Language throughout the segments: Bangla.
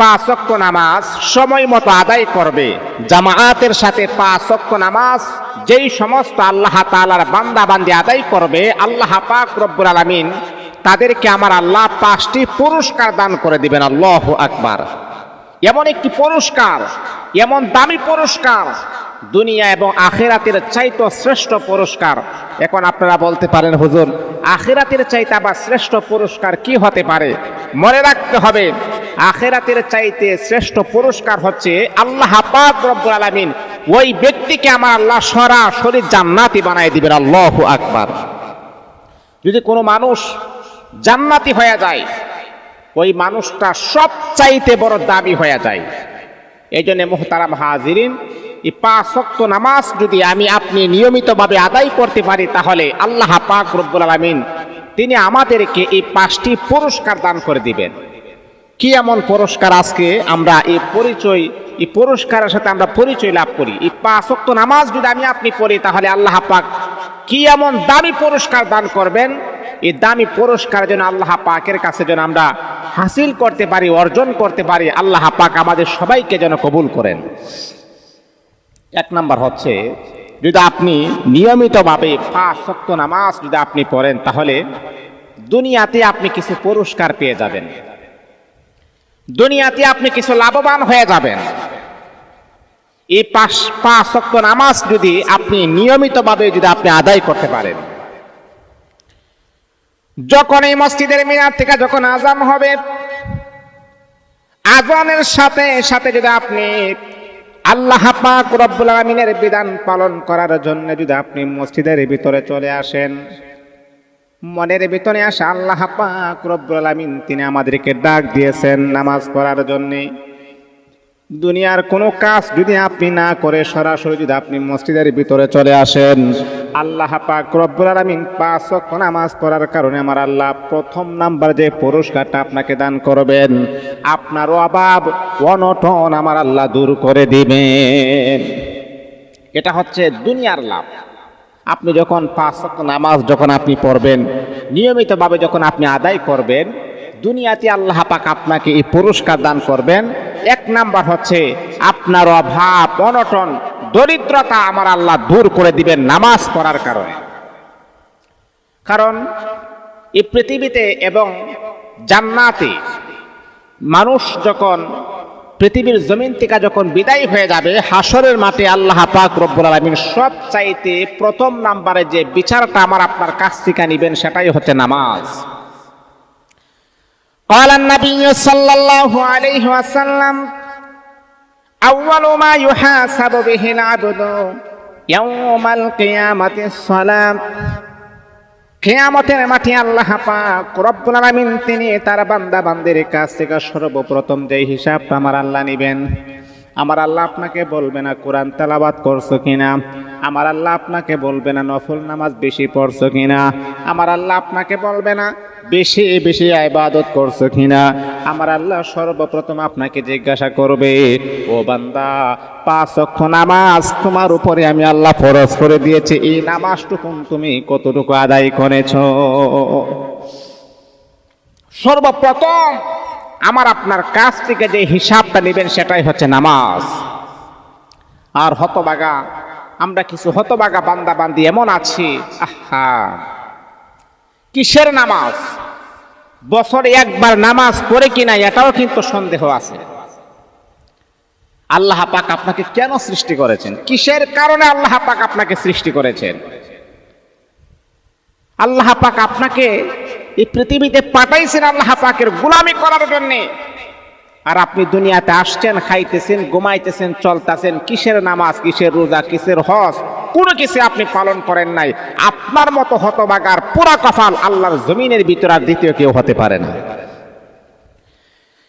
পাঁচ ওয়াক্ত নামাজ সময় মতো আদায় করবে। জামায়াতের সাথে পাঁচ ওয়াক্ত নামাজ যেই সমস্ত আল্লাহ তাআলার বান্দা বান্দি আদায় করবে, আল্লাহ পাক রব্বুল আলামিন তাদেরকে আমার আল্লাহ পাঁচটি পুরস্কার দান করে দিবেন। আল্লাহ আকবার। এমন একটি পুরস্কার, এমন দামি পুরস্কার, দুনিয়া এবং আখেরাতের চাইতো শ্রেষ্ঠ পুরস্কার। এখন আপনারা বলতে পারেন, হুজুর আখেরাতের চাইতে আবার শ্রেষ্ঠ পুরস্কার কি হতে পারে? মনে রাখতে হবে, আখেরাতের চাইতে শ্রেষ্ঠ পুরস্কার হচ্ছে আল্লাহ রব্বুল আলামিন ওই ব্যক্তিকে আমার আল্লাহ সরাসরি জান্নাতি বানায় দিবেন। আল্লাহ আকবার। যদি কোনো মানুষ জান্নাতি হয়ে যায়, ওই মানুষটা সব চাইতে বড় দাবি হয়ে যায়। এই জন্য মোহতারাম হাজিরিন এই পাঁচ নামাজ যদি আমি আপনি নিয়মিতভাবে আদায় করতে পারি, তাহলে আল্লাহ পাক রব্বুল আলামিন তিনি আমাদেরকে এই পাঁচটি পুরস্কার দান করে দিবেন। কি এমন পুরস্কার আজকে আমরা এই পরিচয়, এই পুরস্কারের সাথে আমরা পরিচয় লাভ করি? এই পাঁচ নামাজ যদি আমি আপনি পড়ি, তাহলে আল্লাহ পাক কি এমন দামি পুরস্কার দান করবেন? এই দামি পুরস্কার যেন আল্লাহ পাকের কাছে যেন আমরা হাসিল করতে পারি, অর্জন করতে পারি, আল্লাহ পাক আমাদের সবাইকে যেন কবুল করেন। এক নাম্বার হচ্ছে, যদি আপনি নিয়মিতভাবে পাঁচ শক্ত নামাজ যদি আপনি পড়েন, তাহলে দুনিয়াতে আপনি কিছু পুরস্কার পেয়ে যাবেন। দুনিয়াতে আপনি কিছু লাভবান হয়ে যাবেন। এই পাঁচ পাঁচ শক্ত নামাজ যদি আপনি নিয়মিতভাবে যদি আপনি আদায় করতে পারেন। যখন এই মসজিদের মিনার থেকে যখন আজান হবে আজানের সাথে সাথে যদি আপনি আল্লাহ পাক রব্বুল আমিনের বিধান পালন করার জন্য যদি আপনি মসজিদের ভিতরে চলে আসেন, মনের ভিতরে আসে আল্লাহ পাক রব্বুল আমিন তিনি আমাদেরকে ডাক দিয়েছেন নামাজ পড়ার জন্যে। দুনিয়ার কোনো কাজ যদি আপনি না করে সরাসরি যদি আপনি মসজিদের ভিতরে চলে আসেন, আল্লাহ পাক রব্বুল আলামিন পাঁচ নামাজ পড়ার কারণে আমার আল্লাহ প্রথম নাম্বার যে পুরস্কারটা আপনাকে দান করবেন আপনার অভাব, অনটন আমার আল্লাহ দূর করে দিবেন এটা হচ্ছে দুনিয়ার লাভ। আপনি যখন পাঁচ নামাজ যখন আপনি পড়বেন, নিয়মিতভাবে যখন আপনি আদায় করবেন, দুনিয়াতে আল্লাহ পাক আপনাকে এই পুরস্কার দান করবেন। এক নাম্বার হচ্ছে, আপনার অভাব, অনটন, দরিদ্রতা আমার আল্লাহ দূর করে দিবেন নামাজ পড়ার কারণে। কারণ, এই পৃথিবীতে এবং জান্নাতে মানুষ যখন পৃথিবীর জমিন থেকে যখন বিদায় হয়ে যাবে হাসরের মাঠে আল্লাহ পাক রব্বুল আলমিন সব চাইতে প্রথম নাম্বারে যে বিচারটা আমার আপনার কাছ থেকে নিবেন সেটাই হচ্ছে নামাজ قال النبي صلى الله عليه وسلم أول ما يحاسب به العبد يوم القيامة الصلاة কেয়ামতের মাঠে আল্লাহ পাক রব্বুল আলামিন, তিনি তার বান্দা বান্দের কাছ থেকে সর্বপ্রথম যে হিসাব আমার আল্লাহ নিবেন আমার আল্লাহ আপনাকে বলবে না কোরআন তেলাবাত করছ কিনা? আমার আল্লাহ আপনাকে বলবে না নফল নামাজ বেশি পড়ছো কিনা? আমার আল্লাহ আপনাকে বলবে না বেশি বেশি ইবাদত করছ কিনা? আমার আল্লাহ সর্বপ্রথম আপনাকে জিজ্ঞাসা করবে, ও বান্দা, পাঁচ অক্ষ নামাজ তোমার উপরে আমি আল্লাহ ফরজ করে দিয়েছি, এই নামাজটুকুন তুমি কতটুকু আদায় করেছ? সর্বপ্রথম আমার আপনার কাছ থেকে যে হিসাবটা নেবেন সেটাই হচ্ছে নামাজ। আর হতবাগা, আমরা কিছু হতবাগা বান্দা বান্দি এমন আছি, আহা, কিসের নামাজ? বছরে একবার নামাজ পড়ে কিনা এটাও কিন্তু সন্দেহ আছে। আল্লাহ পাক আপনাকে কেন সৃষ্টি করেছেন? কিসের কারণে আল্লাহ পাক আপনাকে সৃষ্টি করেছেন? আল্লাহ পাক আপনাকে এই পৃথিবীতে পাঠাইছেন আল্লাহ পাকের গোলামি করার জন্য। আর আপনি দুনিয়াতে আসছেন, খাইতেছেন, ঘুমাইতেছেন, চলতেছেন, কিসের নামাজ, কিসের রোজা, কিসের হজ, কোনো কিছু আপনি পালন করেন নাই। আপনার মতো হতবাগার, পুরা কফাল আল্লাহর জমিনের ভিতর আর দ্বিতীয় কেউ হতে পারে না।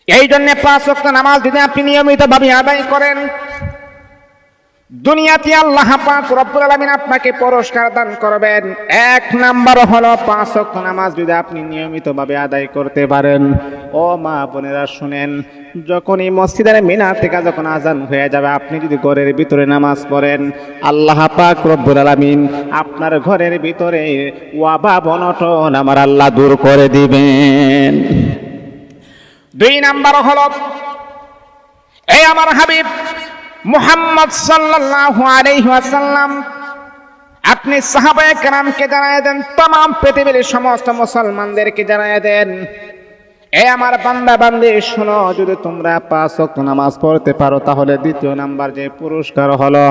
এই জন্য পাঁচ ওয়াক্ত নামাজ যদি আপনি নিয়মিতভাবে আদায় করেন দুনিয়াতে আল্লাহ পাক রব্বুল আলামিন আপনাকে পুরস্কার দান করবেন। এক নাম্বার হলো পাঁচ ওয়াক্ত নামাজ যদি আপনি নিয়মিতভাবে আদায় করতে পারেন। ও মা বোনেরা, শুনেন যখন এই মসজিদের মিনার থেকে যখন আজান হয়ে যাবে, আপনি যদি ঘরের ভিতরে নামাজ পড়েন, আল্লাহ পাক রব্বুল আলামিন আপনার ঘরের ভিতরে ওয়াবা বনটন আমার আল্লাহ দূর করে দিবেন। দুই নাম্বার হলো এই আমার হাবিব মোহাম্মদ সাল্লাল্লাহু আলাইহি ওয়াসাল্লাম, আপনি সাহাবায়ে কেরামকে জানায় দেন তাম পৃথিবীর সমস্ত মুসলমানদেরকে জানায় দেন এ আমার বান্দা বান্দি শোনো, যদি তোমরা পাঁচ ওয়াক্ত নামাজ পড়তে পারো, তাহলে দ্বিতীয় নাম্বার যে পুরস্কার হলো,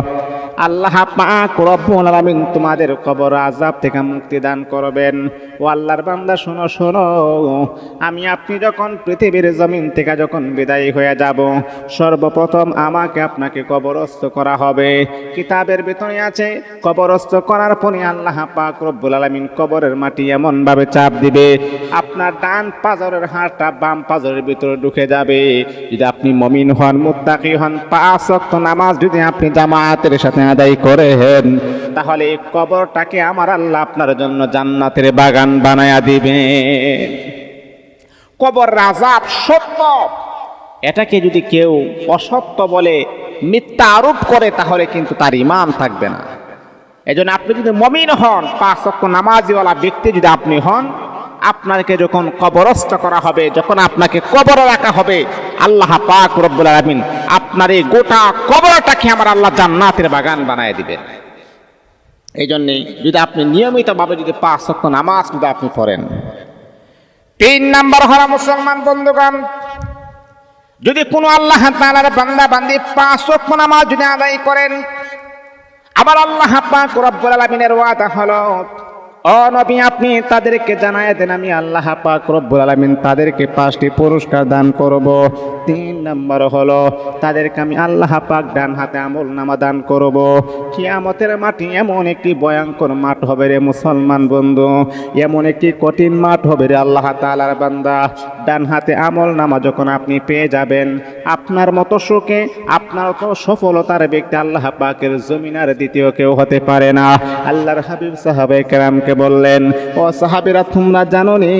আল্লাহ পাক রব্বুল আলামিন তোমাদের কবর আযাব থেকে মুক্তি দান করবেন। ও আল্লাহর বান্দা, শোনো শোনো, আমি আপনি যখন পৃথিবীর জমিন থেকে যখন বিদায়ী হয়ে যাব, সর্বপ্রথম আমাকে আপনাকে কবরস্থ করা হবে। কিতাবের বেতনে আছে, কবরস্থ করার পরে আল্লাহ পাক রব্বুল আলামিন কবরের মাটি এমনভাবে চাপ দিবে, আপনার ডান পাজরের হাড়টা বাম পাজরের ভিতরে ঢুকে যাবে। যদি আপনি মমিন হন, মুত্তাকি হন, পাঁচ ওয়াক্ত নামাজ যদি আপনি জামাতের সাথে আদায় করেন, তাহলে এই কবরটাকে আমার আল্লাহ আপনার জন্য জান্নাতের বাগান বানায়া দিবেন কবর রাজাব সত্য। এটাকে যদি কেউ অসত্য বলে, মিথ্যা আরোপ করে, তাহলে কিন্তু তার ইমান থাকবে না। এজন্য আপনি যদি মমিন হন, পাঁচ অক্ষ নামাজিওয়ালা ব্যক্তি যদি আপনি হন আপনাকে যখন কবরস্থ করা হবে, যখন আপনাকে কবর রাখা হবে, আল্লাহ পাক রব্বুল আলামিন আপনার এই গোটা কবরটাকে আমার আল্লাহ জান্নাতের বাগান বানায় দিবেন। এই জন্যে যদি আপনি নিয়মিতভাবে যদি পাঁচ অক্ষ নামাজ যদি আপনি পড়েন। তিন নাম্বার হলো মুসলমান বন্ধুগণ, যদি কোনো আল্লাহ তাআলার বান্দা বান্দি পাঁচ ওয়াক্ত নামাজ যদি আদায় করেন, আবার আল্লাহ পাক রব্বুল আলামিনের ওয়াদা হলো ও নবী, আপনি তাদেরকে জানায় দেন, আমি আল্লাহ পাক রব্বুল আলামিন তাদেরকে পাঁচটি পুরস্কার দান করব। তিন নম্বর হলো, তাদেরকে আমি আল্লাহ পাক ডান হাতে আমল নামা দান করব। কিয়ামতের মাটি এমন একটি ভয়ঙ্কর মাঠ হবে রে মুসলমান বন্ধু, এমন একটি কঠিন মাঠ হবে রে আল্লাহ তাআলার বান্দা। ডান হাতে আমল নামা যখন আপনি পেয়ে যাবেন, আপনার মতো সুখে, আপনার মতো সফলতার ব্যক্তি আল্লাহ পাকের জমিনার দ্বিতীয় কেউ হতে পারে না। আল্লাহর হাবিব সাহাবে কেরামকে বললেন, ও সাহাবিরা, তোমরা জানো নি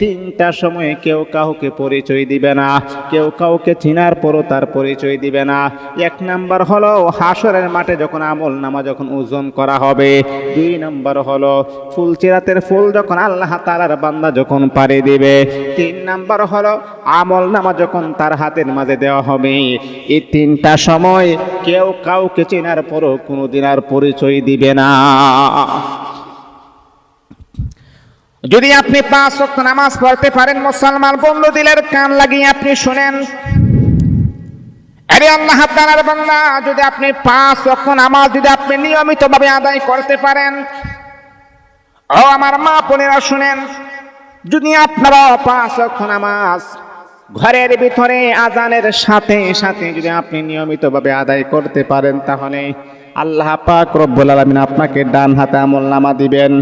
তিনটা সময়ে কেউ কাউকে পরিচয় দিবে না। কেউ কাউকে চিনার পরও তার পরিচয় দিবে না। এক নাম্বার হলো হাসরের মাঠে যখন আমল নামা যখন ওজন করা হবে, দুই নাম্বার হলো ফুল চিরাতের ফুল যখন আল্লাহ তালার বান্দা যখন পাড়ি দিবে, তিন নাম্বার হলো আমল নামা যখন তার হাতের মাঝে দেওয়া হবে, এই তিনটা সময় কেউ কাউকে চেনার পরও কোনোদিন আর পরিচয় দিবে না। যদি আপনি পাঁচ ওয়াক্ত নামাজ পড়তে পারেন, মুসলমান বন্ধু দিলের কান লাগিয়ে আপনি শুনেন। আরে আল্লাহ তাআলার বান্দা, যদি আপনি পাঁচ ওয়াক্ত নামাজ যদি আপনি নিয়মিতভাবে আদায় করতে পারেন, ও আমার মা বোনেরা শুনেন, যদি আপনারা পাঁচ ওয়াক্ত নামাজ ঘরের ভিতরে, আজানের সাথে সাথে যদি আপনি নিয়মিতভাবে আদায় করতে পারেন, তাহলে আল্লাহ পাক রব্বুল আলামিন আপনাকে ডান হাতে আমল নামা দিবেন।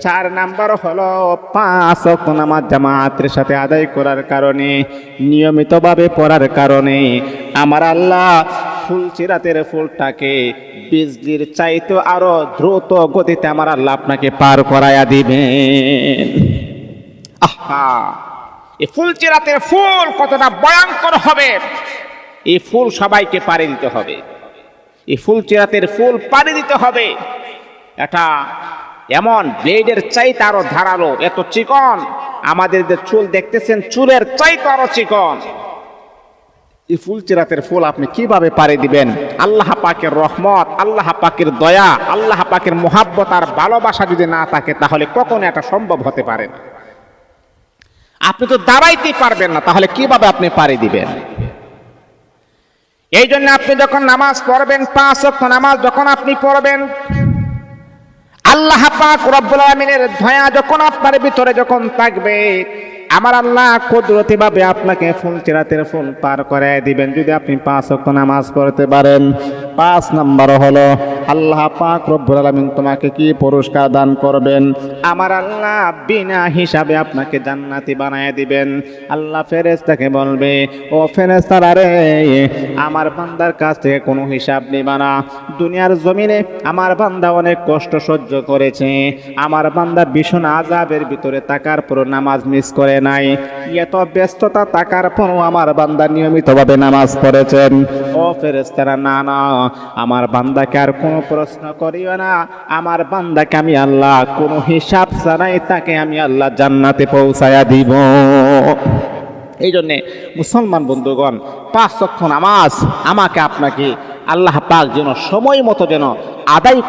চার নাম্বার হলো পাঁচ ওয়াক্ত নামাজ জামাতের সাথে আদায় করার কারণে, নিয়মিতভাবে পড়ার কারণে আমার আল্লাহ ফুল চিরাতের ফুলটাকে বিজলির চাইতে আরও দ্রুত গতিতে আমার আল্লাহ আপনাকে পার করায়া দিবেন। আহা! এই ফুল চিরাতের ফুল কতটা ভয়ঙ্কর হবে। এই ফুল সবাইকে পাড়ি দিতে হবে। এই ফুল চেরাতের ফুল পাড়ি দিতে হবে। এটা এমন ব্লেডের চাইতে আরও ধারালো। এত চিকন। আমাদের যে চুল দেখতেছেন, চুলের চাইতে আরও চিকন। এই ফুল চেরাতের ফুল আপনি কীভাবে পাড়ি দিবেন? আল্লাহ পাকের রহমত, আল্লাহ পাকের দয়া, আল্লাহ পাকের মোহাব্বত আর ভালোবাসা যদি না থাকে, তাহলে কখনো এটা সম্ভব হতে পারে না। আপনি তো দাঁড়াইতে পারবেন না, তাহলে কীভাবে আপনি পাড়ি দিবেন? এই জন্য আপনি যখন নামাজ পড়বেন, পাঁচ অক্ষ নামাজ যখন আপনি পড়বেন, আল্লাহ পাক রব্বুল আলমিনের ধয়া যখন আপনার ভিতরে যখন থাকবে, আমার আল্লাহ কুদরতি ভাবে আপনাকে ফুল চেরাতের ফুল পার করে দিবেন। যদি আপনি পাঁচ ওয়াক্ত নামাজ পড়তে পারেন, পাঁচ নাম্বার হলো আল্লাহ পাক রব্বুল আলামিন তোমাকে কি পুরস্কার দান করবেন? আমার আল্লাহ বিনা হিসাবে আপনাকে জান্নাতি বানায় দিবেন। আল্লাহ ফেরেশতাকে বলবে, ও ফেরেশতারা রে, আমার বান্দার কাছ থেকে কোনো হিসাব নেবা না। দুনিয়ার জমিনে আমার বান্দা অনেক কষ্ট সহ্য করেছে। আমার বান্দা ভীষণ আজাবের ভিতরে তাকার পর নামাজ মিস করে নাই। এত ব্যস্ততা তাকার পরও আমার বান্দা নিয়মিতভাবে নামাজ পড়েছেন। ও ফেরেশতারা, না না, আমার বান্দাকে আর কোনো প্রশ্ন করিও না। আমার বান্দাকে আমি আল্লাহ, কোনো হিসাব ছাড়াই তাকে আমি আল্লাহ জান্নাতে পৌঁছায়া দিব। এই জন্যে মুসলমান বন্ধুগণ, পাঁচ লক্ষ নামাজ আমাকে আপনাকে আল্লাহ পাক যেন সময় মতো যেন আদায়